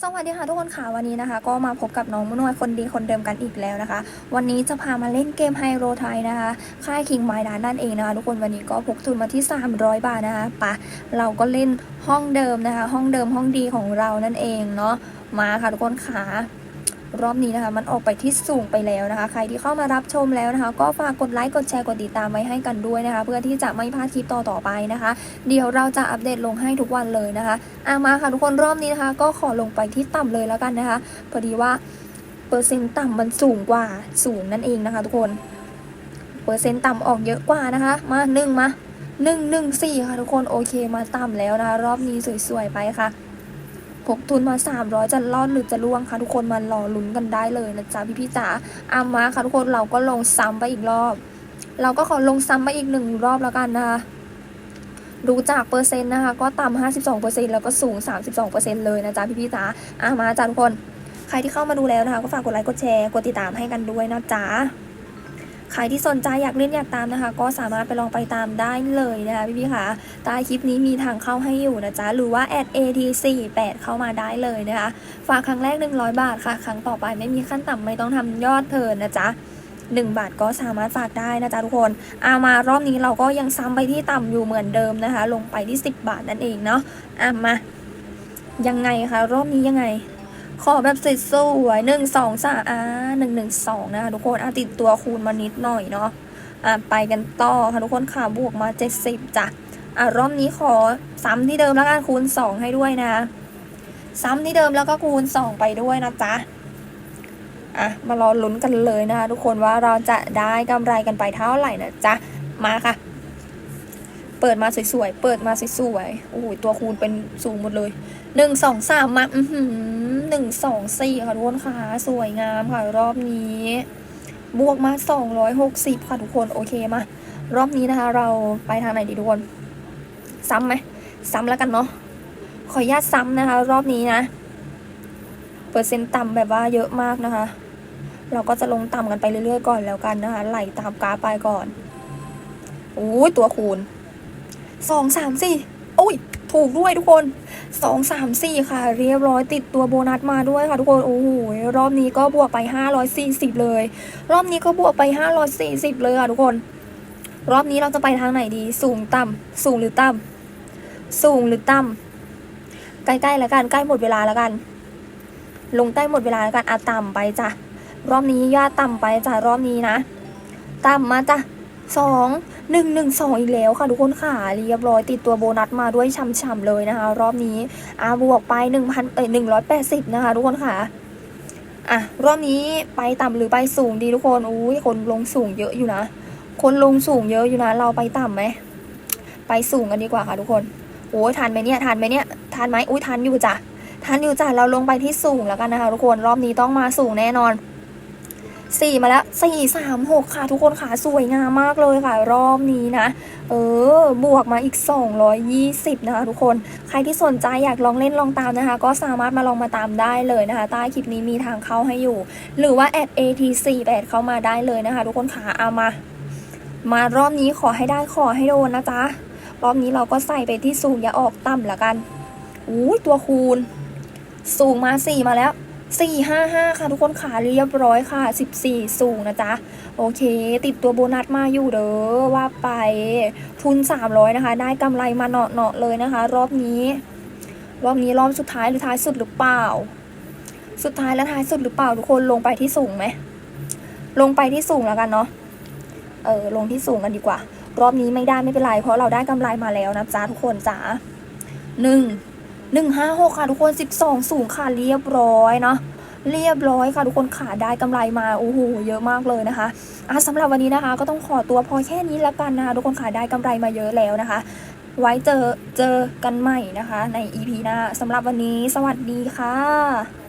สวัสดีค่ะทุกคนค่ะวันนี้นะคะ ก็มาพบกับน้องมุนวยคนดีคนเดิมกันอีกแล้วนะคะ วันนี้จะพามาเล่นเกมไฮโรไทยนะคะ ค่ายคิงไมดานนั่นเองนะคะ ทุกคนวันนี้ก็พกทุนมาที่ 300 บาทนะคะปะเราก็เล่นห้องเดิมนะคะ ห้องเดิมห้องดีของเรานั่นเองเนาะมาค่ะทุกคนค่ะ รอบนี้นะคะ มันออกไปที่สูงไปแล้วนะคะ ใครที่เข้ามารับชมแล้วนะคะ ก็ฝากกดไลค์กดแชร์กดติดตามไว้ให้กันด้วยนะคะ เพื่อที่จะไม่พลาดคลิปต่อต่อๆไปนะคะ เดี๋ยวเราจะอัปเดตลงให้ทุกวันเลยนะคะอามาค่ะทุกคนรอบนี้นะคะ ก็ขอลงไปที่ต่ำเลยแล้วกันนะคะพอดีว่าเปอร์เซ็นต์ต่ำมันสูงกว่าสูงนั่นเองนะคะ ทุกคนเปอร์เซ็นต์ต่ำออกเยอะกว่านะคะ มาหนึ่งมาหนึ่งหนึ่งสี่ค่ะทุกคนโอเคมาต่ำแล้วนะคะ รอบนี้สวยๆไปค่ะ พกทุนมา 300 จะรอดหรือจะล่วงค่ะทุกคนมารอลุ้นกันได้เลยนะจ๊ะพี่พี่จ๋าอามาค่ะทุกคนเราก็ลงซ้ำไปอีกรอบ เราก็ขอลงซ้ำไปอีกหนึ่งรอบแล้วกันนะคะดูจากเปอร์เซ็นต์นะคะ ก็ต่ำ52%แล้วก็สูง 32%เลยนะจ๊ะพี่พี่จ๋าอามาจ้ะทุกคน ใครที่เข้ามาดูแล้วนะคะ ก็ฝากกดไลค์กดแชร์กดติดตามให้กันด้วยนะจ๊ะ ใครที่สนใจอยากเล่นอยากตามนะคะ ก็สามารถไปลองไปตามได้เลยนะคะพี่พี่ๆค่ะใต้คลิปนี้มีทางเข้าให้อยู่นะจ๊ะหรือว่า at at48 เข้ามาได้เลยนะคะฝากครั้งแรก 100 บาทค่ะ ครั้งต่อไปไม่มีขั้นต่ำไม่ต้องทำยอดเทินนะจ๊ะ1 บาทก็สามารถฝากได้นะจ๊ะทุกคนอามารอบนี้เราก็ยังซ้ำไปที่ต่ำอยู่เหมือนเดิมนะคะ ลงไปที่ 10 บาทนั่นเองเนาะอามายังไงคะรอบนี้ยังไง ขอแบบสวยๆหนึ่งสองสามอ่าหนึ่งหนึ่งสองนะคะทุกคนอะติดตัวคูณมานิดหน่อยเนาะอะไปกันต่อค่ะทุกคนค่ะบวกมาเจ็ดสิบจ้ะอะรอบนี้ขอซ้ำที่เดิมแล้วกันคูณสองให้ด้วยนะ ซ้ำที่เดิมแล้วก็คูณสองไปด้วยนะจ๊ะอะมารอลุ้นกันเลยนะคะทุกคนว่าเราจะได้กำไรกันไปเท่าไหร่นะจ๊ะมาค่ะ เปิดมาสวยๆ เปิดมาสวยๆโอ้โหตัวคูณเป็นสูงหมดเลยหนึ่งสองสามมาอือหือหนึ่งสองสี่ค่ะทุกคนค่ะ สวยงามค่ะรอบนี้ บวกมาสองร้อยหกสิบค่ะทุกคนโอเคมารอบนี้นะคะ เราไปทางไหนดีทุกคน ซ้ำไหมซ้ำแล้วกันเนาะขออนุญาตซ้ำนะคะ รอบนี้นะ เปอร์เซ็นต์ต่ำแบบว่าเยอะมากนะคะ เราก็จะลงต่ำกันไปเรื่อยๆก่อนแล้วกันนะคะ ไหลตามกราฟไปก่อนโอ้ยตัวคูณ สองสามสี่โอ้ย ถูกด้วยทุกคนสองสามสี่ค่ะ เรียบร้อยติดตัวโบนัสมาด้วยค่ะทุกคน โอ้โห รอบนี้ก็บวกไปห้าร้อยสี่สิบเลย รอบนี้ก็บวกไปห้าร้อยสี่สิบเลยค่ะทุกคน รอบนี้เราจะไปทางไหนดี สูงต่ำสูงหรือต่ำสูงหรือต่ำใกล้ๆแล้วกันใกล้หมดเวลาแล้วกัน ลงใกล้หมดเวลาแล้วกันอะต่ำไปจ้ะรอบนี้ย่าต่ำไปจ้ะรอบนี้นะ ต่ำมาจ้ะสอง หนึ่งหนึ่งสองอีกแล้วค่ะทุกคนค่ะเรียบร้อยติดตัวโบนัสมาด้วยช่ำๆเลยนะคะ รอบนี้อะบวกไปหนึ่งพันเอ้ยหนึ่งร้อยแปดสิบนะคะทุกคนค่ะอะรอบนี้ไปต่ำหรือไปสูงดีทุกคนอุ้ยคนลงสูงเยอะอยู่นะ คนลงสูงเยอะอยู่นะ เราไปต่ำไหมไปสูงกันดีกว่าค่ะทุกคนโอ้ยทันไหมเนี่ยทันไหมเนี่ยทันไหมอุ้ยทันอยู่จ้ะทันอยู่จ้ะเราลงไปที่สูงแล้วกันนะคะทุกคนรอบนี้ต้องมาสูงแน่นอน สี่มาแล้วสี่สามหกค่ะทุกคนค่ะสวยงามมากเลยค่ะ รอบนี้นะ เออบวกมาอีก 220 นะคะ ทุกคนใครที่สนใจอยากลองเล่นลองตามนะคะ ก็สามารถมาลองมาตามได้เลยนะคะ ใต้คลิปนี้มีทางเข้าให้อยู่ หรือว่า at at48 เข้ามาได้เลยนะคะ ทุกคนค่ะเอามา มารอบนี้ขอให้ได้ขอให้โดนนะจ๊ะรอบนี้เราก็ใส่ไปที่สูงอย่าออกต่ำละกันอุ้ยตัวคูณ สูงมาสี่มาแล้ว สี่ห้าห้าค่ะทุกคนขาเรียบร้อยค่ะสิบสี่สูงนะจ๊ะ โอเค ติดตัวโบนัสมาอยู่เด้อว่าไปทุนสามร้อยนะคะ ได้กำไรมาเนาะเนาะๆเลยนะคะ รอบนี้ รอบนี้รอบสุดท้ายหรือท้ายสุดหรือเปล่า สุดท้ายและท้ายสุดหรือเปล่าทุกคนลงไปที่สูงไหม ลงไปที่สูงแล้วกันเนาะเออลงที่สูงกันดีกว่า รอบนี้ไม่ได้ไม่เป็นไรเพราะเราได้กำไรมาแล้วนะจ๊ะทุกคนจ๋าหนึ่ง หนึ่งห้าหกค่ะทุกคนสิบสองสูงค่ะเรียบร้อยเนาะเรียบร้อยค่ะทุกคนขาได้กำไรมาโอ้โหเยอะมากเลยนะคะอะสำหรับวันนี้นะคะ ก็ต้องขอตัวพอแค่นี้ละกันนะคะทุกคนขาได้กำไรมาเยอะแล้วนะคะ ไว้เจอเจอกันใหม่นะคะ ใน EP หน้าสำหรับวันนี้สวัสดีค่ะ